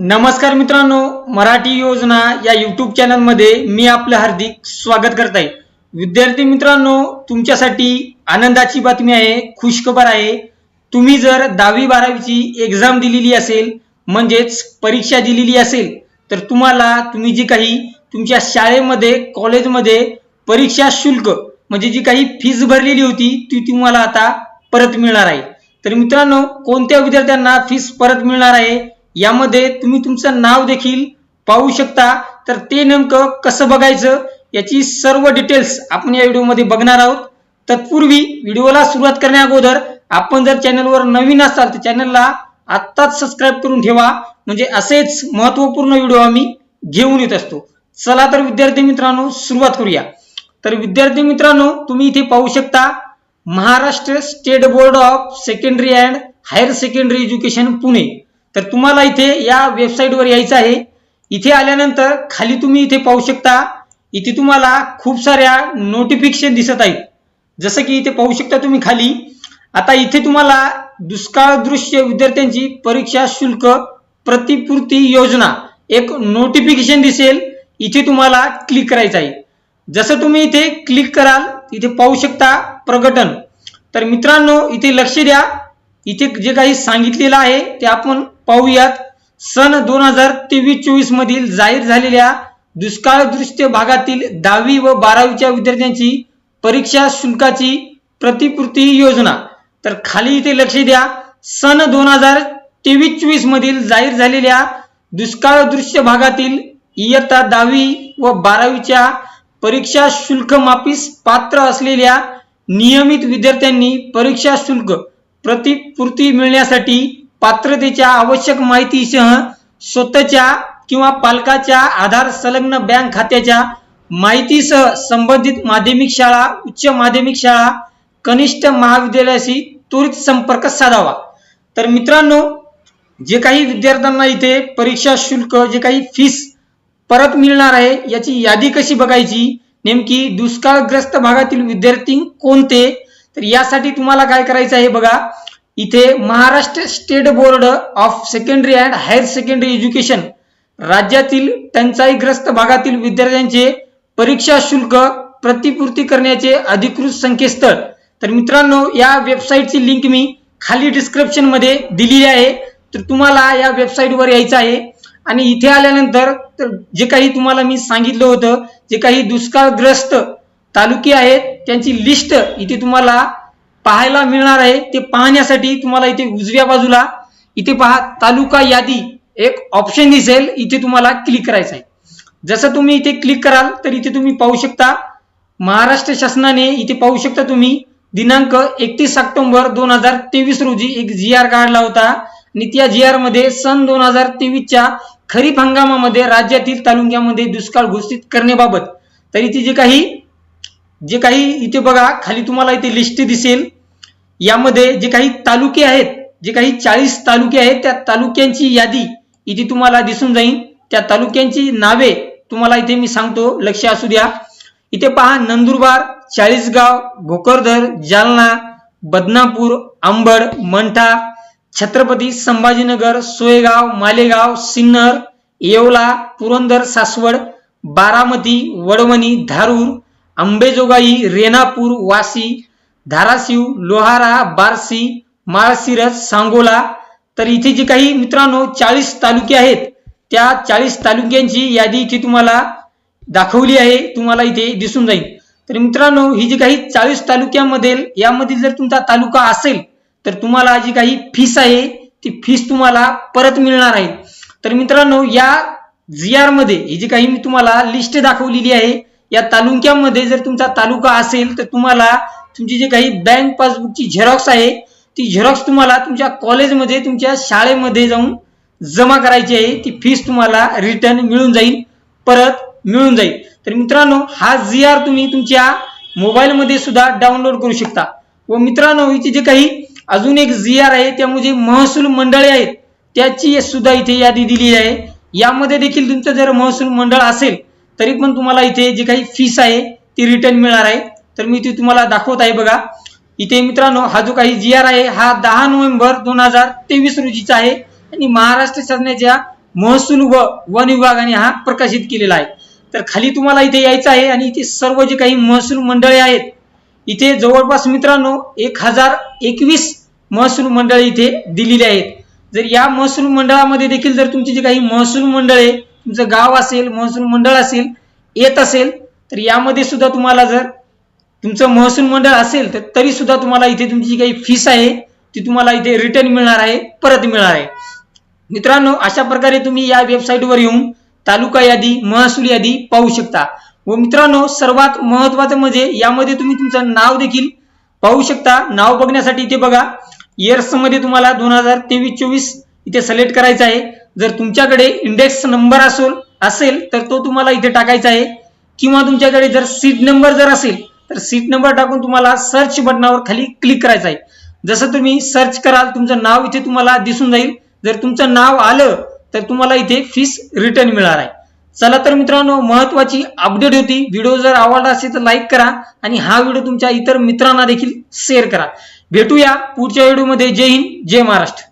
नमस्कार मित्रांनो मराठी योजना या युट्यूब चॅनलमध्ये मी आपलं हार्दिक स्वागत करत आहे विद्यार्थी मित्रांनो तुमच्यासाठी आनंदाची बातमी आहे खुशखबर आहे. तुम्ही जर दहावी बारावीची एक्झाम दिलेली असेल म्हणजेच परीक्षा दिलेली असेल तर तुम्हाला तुम्ही जी काही तुमच्या शाळेमध्ये कॉलेजमध्ये परीक्षा शुल्क म्हणजे जी काही फीज भरलेली होती ती तुम्हाला आता परत मिळणार आहे. तर मित्रांनो कोणत्या विद्यार्थ्यांना फीस परत मिळणार आहे यामध्ये तुम्ही तुमचं नाव देखील पाहू शकता. तर ते नेमकं कसं बघायचं याची सर्व डिटेल्स आपण या व्हिडिओमध्ये बघणार आहोत. तत्पूर्वी व्हिडिओला सुरुवात करण्या अगोदर आपण जर चॅनलवर नवीन असाल तर चॅनलला आत्ताच सबस्क्राईब करून ठेवा. म्हणजे असेच महत्त्वपूर्ण व्हिडिओ आम्ही घेऊन येत असतो. चला तर विद्यार्थी मित्रांनो सुरुवात करूया. तर विद्यार्थी मित्रांनो तुम्ही इथे पाहू शकता Maharashtra state board of secondary and higher secondary education Pune. तर तुम्हाला इथे या वेबसाईटवर यायचं आहे. इथे आल्यानंतर खाली तुम्ही इथे पाहू शकता इथे तुम्हाला खूप साऱ्या नोटिफिकेशन दिसत आहेत. जसं की इथे पाहू शकता तुम्ही खाली. आता इथे तुम्हाला दुष्काळ दृश्य विद्यार्थ्यांची परीक्षा शुल्क प्रतिपूर्ती योजना एक नोटिफिकेशन दिसेल. इथे तुम्हाला क्लिक करायचं आहे. जसं तुम्ही इथे क्लिक कराल इथे पाहू शकता प्रकटन तर मित्रांनो इथे लक्ष द्या. इथे जे काही सांगितलेलं आहे ते आपण पाहूयात. सन दोन हजार तेवीस चोवीस मधील जाहीर झालेल्या दुष्काळदृष्ट भागातील दहावी व बारावीच्या विद्यार्थ्यांची परीक्षा शुल्काची प्रतिपूर्ती योजना. तर खाली इथे लक्ष द्या. सन दोन हजार तेवीस चोवीस मधील जाहीर झालेल्या दुष्काळदृश्य भागातील इयत्ता दहावी व बारावीच्या परीक्षा शुल्क माफीस पात्र असलेल्या नियमित विद्यार्थ्यांनी परीक्षा शुल्क प्रतिपूर्ती मिळण्यासाठी पात्रतेच्या आवश्यक माहितीसह स्वतःच्या किंवा पालकाच्या आधार संलग्न बँक खात्याच्या माहितीसह संबंधित माध्यमिक शाळा उच्च माध्यमिक शाळा कनिष्ठ महाविद्यालयाशी त्वरित संपर्क साधावा. तर मित्रांनो जे काही विद्यार्थ्यांना इथे परीक्षा शुल्क जे काही फीस परत मिळणार आहे याची यादी कशी बघायची? नेमकी दुष्काळग्रस्त भागातील विद्यार्थी कोणते? तर यासाठी तुम्हाला काय करायचं आहे बघा इथे Maharashtra state board of secondary and higher secondary education राज्यातील टंचाईग्रस्त भागातील विद्यार्थ्यांचे परीक्षा शुल्क प्रतिपूर्ती करण्याचे अधिकृत संकेतस्थळ. तर मित्रांनो या वेबसाईटची लिंक मी खाली डिस्क्रिप्शनमध्ये दिलेली आहे. तर तुम्हाला या वेबसाईटवर यायचं आहे. आणि इथे आल्यानंतर तर जे काही तुम्हाला मी सांगितलं होतं जे काही दुष्काळग्रस्त तालुके आहेत त्यांची लिस्ट इथे तुम्हाला पाहायला मिळणार आहे. ते पाहण्यासाठी तुम्हाला इथे उजव्या बाजूला इथे पहा तालुका यादी एक ऑप्शन दिसेल. इथे तुम्हाला क्लिक करायचं आहे. जसं तुम्ही इथे क्लिक कराल तर इथे तुम्ही पाहू शकता महाराष्ट्र शासनाने इथे पाहू शकता तुम्ही दिनांक एकतीस ऑक्टोबर दोन हजार तेवीस रोजी एक जी आर काढला होता. आणि त्या जी आरमध्ये सन दोन हजार तेवीसच्या खरीप हंगामामध्ये राज्यातील तालुक्यामध्ये दुष्काळ घोषित करण्याबाबत. तर इथे जे काही जे काही इथे बघा खाली तुम्हाला इथे लिस्ट दिसेल. यामध्ये जे काही तालुके आहेत जे काही चाळीस तालुके आहेत त्या तालुक्यांची यादी इथे तुम्हाला दिसून जाईल. त्या तालुक्यांची नावे तुम्हाला इथे मी सांगतो. लक्ष असू द्या. इथे पहा नंदुरबार चाळीसगाव भोकरदर जालना बदनापूर आंबड मंठा छत्रपती संभाजीनगर सोयगाव मालेगाव सिन्नर येवला पुरंदर सासवड बारामती वडवणी धारूर अंबेजोगाई रेणापूर वाशी धाराशिव लोहारा बार्शी माळशिरस सांगोला. तर इथे जे काही मित्रांनो चाळीस तालुके आहेत त्या चाळीस तालुक्यांची यादी इथे तुम्हाला दाखवली आहे तुम्हाला इथे दिसून जाईल. तर मित्रांनो ही जी काही चाळीस तालुक्यामधील यामधील जर तुमचा तालुका असेल तर तुम्हाला जी काही फीस आहे ती फीस तुम्हाला परत मिळणार आहे. तर मित्रांनो या जी आरमध्ये ही जी काही मी तुम्हाला लिस्ट दाखवलेली आहे या तालुक्यामध्ये जर तुमचा तालुका असेल तर तुम्हाला तुमची जी काही बँक पासबुकची झेरॉक्स आहे ती झेरॉक्स तुम्हाला तुमच्या कॉलेजमध्ये तुमच्या शाळेमध्ये जाऊन जमा करायची आहे. ती फीस तुम्हाला रिटर्न मिळून जाईल परत मिळून जाईल. तर मित्रांनो हा जी आर तुम्ही तुमच्या मोबाईलमध्ये सुद्धा डाउनलोड करू शकता. व मित्रांनो इथे जे काही अजून एक जी आर आहे त्यामुळे महसूल मंडळे आहेत त्याची सुद्धा इथे यादी दिली आहे. यामध्ये देखील तुमचं जर महसूल मंडळ असेल तरी पण तुम्हाला इथे जी काही फीस आहे ती रिटर्न मिळणार आहे. तर मी ती तुम्हाला दाखवत आहे बघा. इथे मित्रांनो हा जो काही जी आर आहे हा दहा नोव्हेंबर दोन हजार तेवीस रोजीचा आहे. आणि महाराष्ट्र शासनाच्या महसूल व वन विभागाने हा प्रकाशित केलेला आहे. तर खाली तुम्हाला इथे यायचं आहे आणि इथे सर्व जे काही महसूल मंडळे आहेत इथे जवळपास मित्रांनो एक हजार एकवीस महसूल मंडळे इथे दिलेली आहेत. जर या महसूल मंडळामध्ये देखील जर तुमची जी काही महसूल मंडळे तुमचं गाव असेल महसूल मंडळ असेल येत असेल तर यामध्ये सुद्धा तुम्हाला जर तुमचं महसूल मंडळ असेल तर तरी सुद्धा तुम्हाला इथे तुमची जी काही फीस आहे ती तुम्हाला इथे रिटर्न मिळणार आहे परत मिळणार आहे. मित्रांनो अशा प्रकारे तुम्ही या वेबसाईटवर येऊन तालुका यादी महसूल यादी पाहू शकता. व मित्रांनो सर्वात महत्वाचं म्हणजे यामध्ये तुम्ही तुमचं नाव देखील पाहू शकता. नाव बघण्यासाठी इथे बघा इयर्समध्ये तुम्हाला दोन हजार तेवीस चोवीस इथे सिलेक्ट करायचं आहे. जर तुमच्याकडे इंडेक्स नंबर असेल असेल तर तो तुम्हाला इथे टाकायचा आहे. किंवा तुमच्याकडे जर सीट नंबर जर असेल तर सीट नंबर टाकून तुम्हाला सर्च बटनावर खाली क्लिक करायचं आहे. जसं तुम्ही सर्च कराल तुमचं नाव इथे तुम्हाला दिसून जाईल. जर तुमचं नाव आलं तर तुम्हाला इथे फीस रिटर्न मिळणार आहे. चला तर मित्रांनो महत्वाची अपडेट होती. व्हिडिओ जर आवडला असेल तर लाईक करा. आणि हा व्हिडिओ तुमच्या इतर मित्रांना देखील शेअर करा. भेटूया पुढच्या व्हिडिओमध्ये जय हिंद जय महाराष्ट्र.